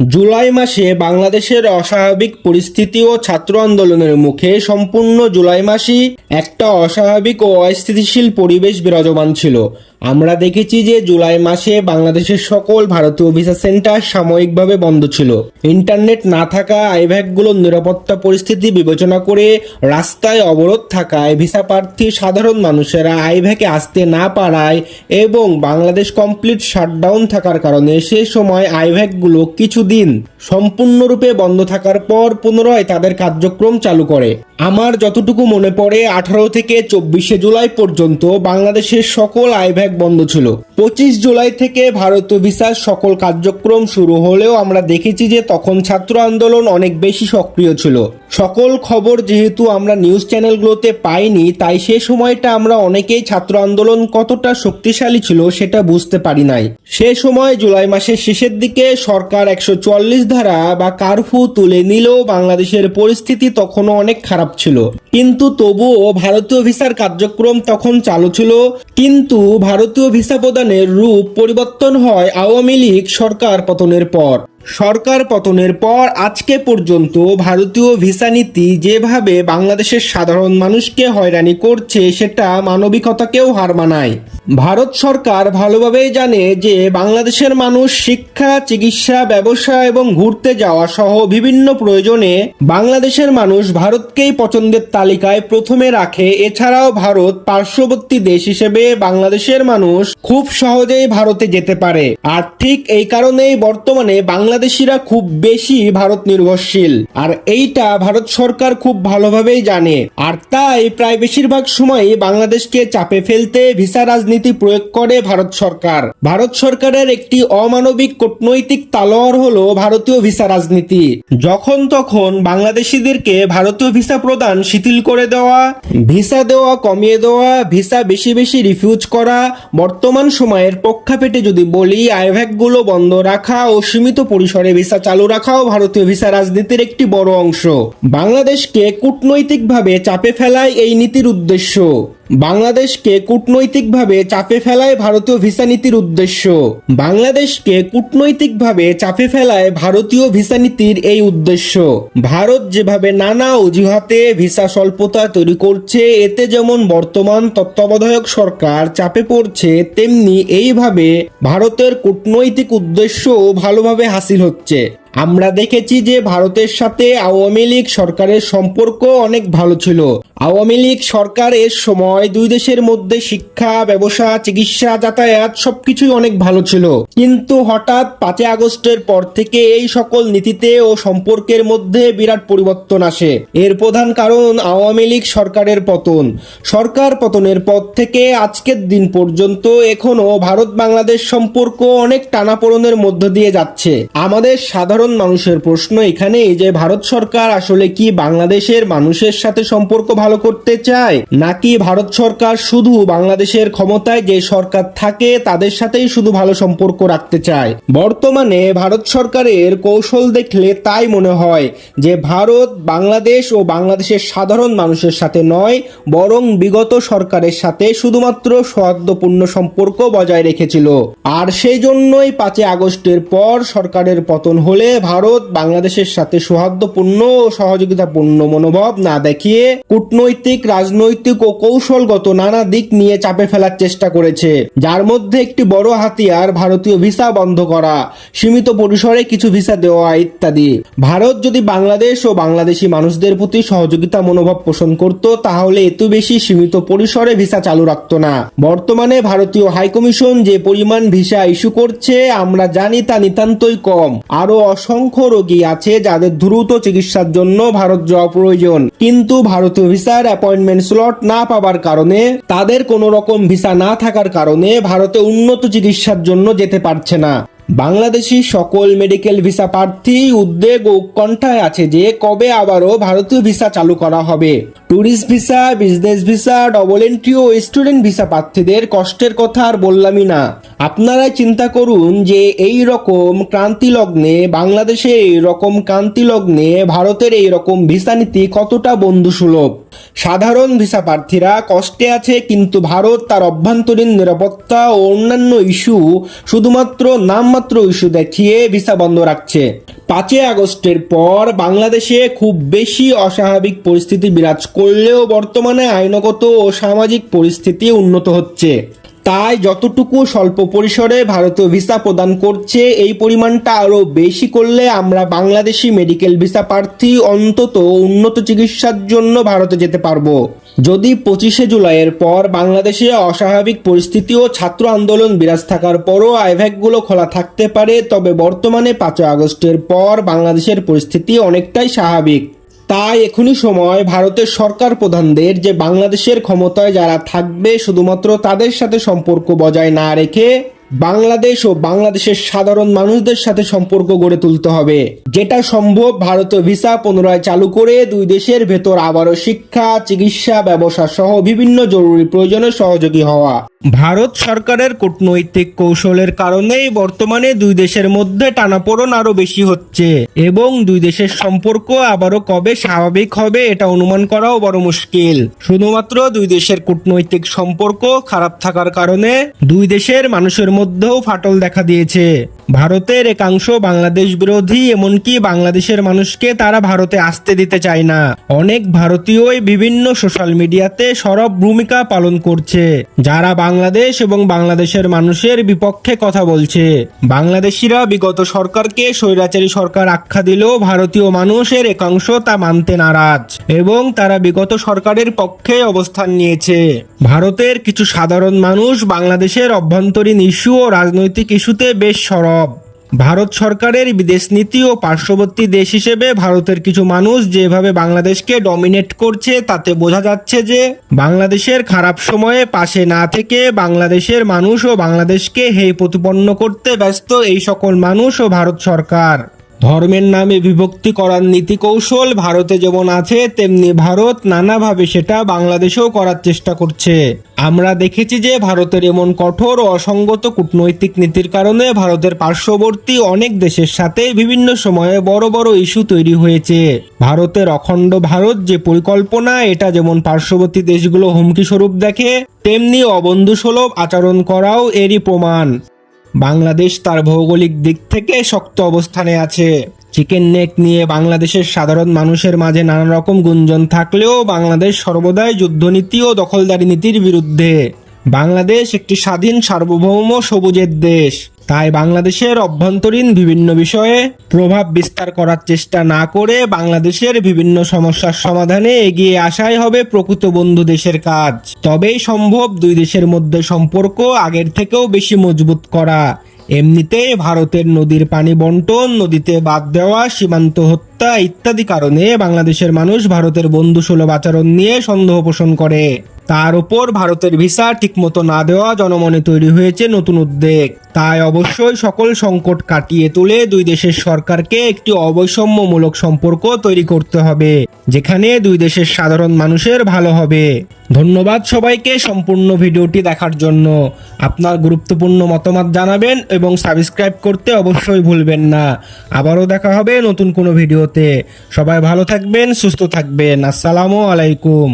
জুলাই মাসে বাংলাদেশের অস্বাভাবিক পরিস্থিতি ও ছাত্র আন্দোলনের মুখে সম্পূর্ণ জুলাই মাসই একটা অস্বাভাবিক ও অস্থিতিশীল পরিবেশ বিরাজমান ছিল। আমরা দেখেছি যে জুলাই মাসে বাংলাদেশের সকল ভারতীয় ভিসা সেন্টার সাময়িকভাবে বন্ধ ছিল। ইন্টারনেট না থাকা আইভ্যাকগুলোর নিরাপত্তা পরিস্থিতি বিবেচনা করে রাস্তায় অবরোধ থাকায় ভিসা প্রার্থী সাধারণ মানুষেরা আইভ্যাকে আসতে না পারায় এবং বাংলাদেশ কমপ্লিট শাটডাউন থাকার কারণে সে সময় আইভ্যাকগুলো কিছুদিন সম্পূর্ণরূপে বন্ধ থাকার পর পুনরায় তাদের কার্যক্রম চালু করে। আমার যতটুকু মনে পড়ে, আঠারো থেকে চব্বিশে জুলাই পর্যন্ত বাংলাদেশের সকল আইভ্যাক বন্ধ ছিল। পঁচিশ জুলাই থেকে ভারতীয় ভিসার সকল কার্যক্রম শুরু হলেও আমরা দেখেছি যে তখন ছাত্র আন্দোলন অনেক বেশি সক্রিয় ছিল। সকল খবর যেহেতু আমরা নিউজ চ্যানেলগুলোতে পাইনি, তাই সে সময়টা আমরা অনেকেই ছাত্র আন্দোলন কতটা শক্তিশালী ছিল সেটা বুঝতে পারি নাই। সে সময় জুলাই মাসের শেষের দিকে সরকার একশো চুয়াল্লিশ ধারা বা কারফু তুলে নিলেও বাংলাদেশের পরিস্থিতি তখনও অনেক খারাপ ছিল। কিন্তু তবুও ভারতীয় ভিসার কার্যক্রম তখন চালু ছিল। কিন্তু ভারতীয় ভিসা প্রদানের রূপ পরিবর্তন হয় আওয়ামী লীগ সরকার পতনের পর। সরকার পতনের পর আজকে পর্যন্ত ভারতীয় ভিসা নীতি যেভাবে বাংলাদেশের সাধারণ মানুষকে হয়রানি করছে, সেটা মানবিকতাকেও হার মানায়। ভারত সরকার ভালোভাবেই জানে যে বাংলাদেশের মানুষ শিক্ষা, চিকিৎসা, ব্যবসা এবং ঘুরতে যাওয়া সহ বিভিন্ন প্রয়োজনে বাংলাদেশের মানুষ ভারতকেই পছন্দের তালিকায় প্রথমে রাখে। এছাড়াও ভারত পার্শ্ববর্তী দেশ হিসেবে বাংলাদেশের মানুষ খুব সহজেই ভারতে যেতে পারে। আর ঠিক এই কারণেই বর্তমানে বাংলাদেশিরা খুব বেশি ভারত নির্ভরশীল। আর এইটা ভারত সরকার খুব ভালোভাবেই জানে। আর তাই প্রায় বেশিরভাগ সময়ই বাংলাদেশকে চাপে ফেলতে ভিসা রাজনীতি প্রয়োগ করে ভারত সরকার। ভারত সরকারের একটি অমানবিক কূটনৈতিক তালোয়ার হল ভারতীয় ভিসা রাজনীতি। যখন তখন বাংলাদেশিদেরকে ভারতীয় ভিসা প্রদান শিথিল করে দেওয়া, ভিসা দেওয়া কমিয়ে দেওয়া, ভিসা বেশি বেশি রিফিউজ করা, বর্তমান সময়ের পক্ষাপেটে যদি বলি, আইভ্যাকগুলো বন্ধ রাখা ও সীমিত পরিসরে ভিসা চালু রাখাও ভারতীয় ভিসা রাজনীতির একটি বড় অংশ। বাংলাদেশকে কূটনৈতিকভাবে চাপে ফেলায় এই নীতির উদ্দেশ্য। বাংলাদেশকে কূটনৈতিকভাবে চাপে ফেলায় ভারতীয় ভিসা নীতির উদ্দেশ্য। বাংলাদেশকে কূটনৈতিকভাবে চাপে ফেলায় ভারতীয় ভিসা নীতির এই উদ্দেশ্য। ভারত যেভাবে নানা অজুহাতে ভিসা স্বল্পতা তৈরি করছে, এতে যেমন বর্তমান তত্ত্বাবধায়ক সরকার চাপে পড়ছে, তেমনি এইভাবে ভারতের কূটনৈতিক উদ্দেশ্যও ভালোভাবে হাসিল হচ্ছে। আমরা দেখেছি যে ভারতের সাথে আওয়ামী লীগ সরকারের সম্পর্ক অনেক ভালো ছিল। আওয়ামী লীগ সরকারের সময় দুই দেশের মধ্যে শিক্ষা, ব্যবসা, চিকিৎসা, যাতায়াত সবকিছুই অনেক ভালো ছিল। কিন্তু হঠাৎ পাঁচই আগস্টের পর থেকে এই সকল নীতিতে ও সম্পর্কের মধ্যে বিরাট পরিবর্তন আসে। এর প্রধান কারণ আওয়ামী লীগ সরকারের পতন। সরকার পতনের পর থেকে আজকের দিন পর্যন্ত এখনও ভারত বাংলাদেশ সম্পর্ক অনেক টানাপোড়নের মধ্য দিয়ে যাচ্ছে। আমাদের সাধারণ মানুষের প্রশ্ন এখানেই যে ভারত সরকার আসলে কি বাংলাদেশের মানুষের সাথে সম্পর্ক ভালো করতে চায়? নাকি ভারত সরকার শুধু বাংলাদেশের ক্ষমতায় যে সরকার থাকে তাদের সাথেই শুধু ভালো সম্পর্ক রাখতে চায়? বর্তমানে ভারত সরকারের কৌশল দেখলে তাই মনে হয় যে ভারত বাংলাদেশ ও বাংলাদেশের সাধারণ মানুষের সাথে নয়, বরং বিগত সরকারের সাথে শুধুমাত্র সৌহার্দ্যপূর্ণ সম্পর্ক বজায় রেখেছিল। আর সেই জন্যই পাঁচই আগস্টের পর সরকারের পতন হলে ভারত বাংলাদেশের সাথে সৌহার্দ্যপূর্ণ ও সহযোগিতাপূর্ণ মনোভাব না দেখিয়ে কূটনৈতিক, রাজনৈতিক ও কৌশলগত নানা দিক নিয়ে চাপে ফেলার চেষ্টা করেছে। যার মধ্যে একটি বড় হাতিয়ার ভারতীয় ভিসা বন্ধ করা, সীমিত পরিসরে কিছু ভিসা দেওয়া ইত্যাদি। ভারত যদি বাংলাদেশ ও বাংলাদেশি মানুষদের প্রতি সহযোগিতা মনোভাব পোষণ করত, তাহলে এত বেশি সীমিত পরিসরে ভিসা চালু রাখতো না। বর্তমানে ভারতীয় হাইকমিশন যে পরিমাণ ভিসা ইস্যু করছে, আমরা জানি তা নিতান্তই কম। আরও অসংখ্য রোগী আছে যাদের দ্রুত চিকিৎসার জন্য ভারত যাওয়া প্রয়োজন। কিন্তু ভারতীয় ভিসার অ্যাপয়েন্টমেন্ট স্লট না পাবার কারণে, তাদের কোনো রকম ভিসা না থাকার কারণে ভারতে উন্নত চিকিৎসার জন্য যেতে পারছে না। বাংলাদেশি সকল মেডিকেল ভিসা প্রার্থী উদ্বেগ ও উৎকণ্ঠায় আছে যে কবে আবারও ভারতীয় ভিসা চালু করা হবে। Tourist visa, business visa double entry ও স্টুডেন্ট ভিসা প্রার্থীদের কষ্টের কথা আর বললামই না। আপনারা চিন্তা করুন যে এই রকম ক্রান্তি লগ্নে, বাংলাদেশে এই রকম ক্রান্তি লগ্নে ভারতের এই রকম ভিসা নীতি কতটা বন্ধুসুলভ? সাধারণ ভিসা প্রার্থীরা কষ্টে আছে, কিন্তু ভারত তার অভ্যন্তরীণ নিরাপত্তা ও অন্যান্য ইস্যু শুধুমাত্র নাম নামমাত্র ইস্যু দেখিয়ে ভিসা বন্ধ রাখছে। পাঁচই আগস্টের পর বাংলাদেশে খুব বেশি অস্বাভাবিক পরিস্থিতি বিরাজ করলেও বর্তমানে আইনগত ও সামাজিক পরিস্থিতি উন্নত হচ্ছে। তাই যতটুকু স্বল্প পরিসরে ভারতীয় ভিসা প্রদান করছে, এই পরিমাণটা আরও বেশি করলে আমরা বাংলাদেশি মেডিকেল ভিসা প্রার্থী অন্তত উন্নত চিকিৎসার জন্য ভারতে যেতে পারব। যদি পঁচিশে জুলাইয়ের পর বাংলাদেশে অস্বাভাবিক পরিস্থিতি ও ছাত্র আন্দোলন বিরাজ থাকার পরও আইভ্যাকগুলো খোলা থাকতে পারে, তবে বর্তমানে পাঁচই আগস্টের পর বাংলাদেশের পরিস্থিতি অনেকটাই স্বাভাবিক। তাই এখনই সময় ভারতের সরকার প্রধানদের যে বাংলাদেশের ক্ষমতায় যারা থাকবে, শুধুমাত্র তাদের সাথে সম্পর্ক বজায় না রেখে বাংলাদেশ ও বাংলাদেশের সাধারণ মানুষদের সাথে সম্পর্ক গড়ে তুলতে হবে। যেটা সম্ভব, ভারতীয় ভিসা পুনরায় চালু করে দুই দেশের ভেতর আবারও শিক্ষা, চিকিৎসা, ব্যবসা সহ বিভিন্ন জরুরি প্রয়োজনে সহযোগী হওয়া। ভারত সরকারের কূটনৈতিক কৌশলের কারণেই বর্তমানে দুই দেশের মধ্যে টানাপোড়ন আরও বেশি হচ্ছে এবং দুই দেশের সম্পর্ক আবারও কবে স্বাভাবিক হবে এটা অনুমান করাও বড় মুশকিল। শুধুমাত্র দুই দেশের কূটনৈতিক সম্পর্ক খারাপ থাকার কারণে দুই দেশের মানুষের মধ্যেও ফাটল দেখা দিয়েছে। ভারতের একাংশ বাংলাদেশ বিরোধী, এমনকি বাংলাদেশের মানুষকে তারা ভারতে আসতে দিতে চায় না। অনেক ভারতীয়ই বিভিন্ন সোশ্যাল মিডিয়াতে সরব ভূমিকা পালন করছে, যারা বাংলাদেশ এবং বাংলাদেশের মানুষের বিপক্ষে কথা বলছে। বাংলাদেশিরা বিগত সরকারকে স্বৈরাচারী সরকার আখ্যা দিলেও ভারতীয় মানুষের একাংশ তা মানতে নারাজ এবং তারা বিগত সরকারের পক্ষে অবস্থান নিয়েছে। ভারতের কিছু সাধারণ মানুষ বাংলাদেশের অভ্যন্তরীণ ইস্যু ও রাজনৈতিক ইস্যুতে বেশ সরব। ভারত সরকারের বিদেশ নীতি ও পার্শ্ববর্তী দেশ হিসেবে ভারতের কিছু মানুষ যেভাবে বাংলাদেশকে ডমিনেট করছে, তাতে বোঝা যাচ্ছে যে বাংলাদেশের খারাপ সময়ে পাশে না থেকে বাংলাদেশের মানুষ ও বাংলাদেশকে হেয় প্রতিপন্ন করতে ব্যস্ত এই সকল মানুষ ও ভারত সরকার। ধর্মের নামে বিভক্তি করার নীতি কৌশল ভারতে যেমন আছে, তেমনি ভারত নানাভাবে সেটা বাংলাদেশেও করার চেষ্টা করছে। আমরা দেখেছি যে ভারতের এমন কঠোর ও অসঙ্গত কূটনৈতিক নীতির কারণে ভারতের পার্শ্ববর্তী অনেক দেশের সাথে বিভিন্ন সময়ে বড় বড় ইস্যু তৈরি হয়েছে। ভারতের অখণ্ড ভারত যে পরিকল্পনা, এটা যেমন পার্শ্ববর্তী দেশগুলো হুমকি স্বরূপ দেখে, তেমনি অবন্ধুসুলভ আচরণ করাও এরই প্রমাণ। বাংলাদেশ তার ভৌগোলিক দিক থেকে শক্ত অবস্থানে আছে। চিকেন নেক নিয়ে বাংলাদেশের সাধারণ মানুষের মাঝে নানা রকম গুঞ্জন থাকলেও বাংলাদেশ সর্বদাই যুদ্ধনীতি ও দখলদারি নীতির বিরুদ্ধে। বাংলাদেশ একটি স্বাধীন সার্বভৌম সবুজের দেশ। তাই বাংলাদেশের অভ্যন্তরীণ বিভিন্ন বিষয়ে প্রভাব বিস্তার করার চেষ্টা না করে বাংলাদেশের বিভিন্ন সমস্যার সমাধানে এগিয়ে আসাই হবে প্রকৃত বন্ধু দেশের কাজ। তবেই সম্ভব দুই দেশের মধ্যে সম্পর্ক আগের থেকেও বেশি মজবুত করা। এমনিতেই ভারতের নদীর পানি বন্টন, নদীতে বাদ দেওয়া, সীমান্ত হত্যা ইত্যাদি কারণে বাংলাদেশের মানুষ ভারতের বন্ধুসুলভ আচরণ নিয়ে সন্দেহ পোষণ করে। তার উপর ভারতের ভিসা ঠিকমতো না দেওয়া জনমনে তৈরি হয়েছে নতুন উদ্বেগ। তাই অবশ্যই সকল সংকট কাটিয়ে তুলে দুই দেশের সরকারকে একটি অবৈষম্যমূলক সম্পর্ক তৈরি করতে হবে, যেখানে দুই দেশের সাধারণ মানুষের ভালো হবে। ধন্যবাদ সবাইকে সম্পূর্ণ ভিডিওটি দেখার জন্য। আপনার গুরুত্বপূর্ণ মতামত জানাবেন এবং সাবস্ক্রাইব করতে অবশ্যই ভুলবেন না। আবারও দেখা হবে নতুন কোনো ভিডিওতে। সবাই ভালো থাকবেন, সুস্থ থাকবেন। আসসালামু আলাইকুম।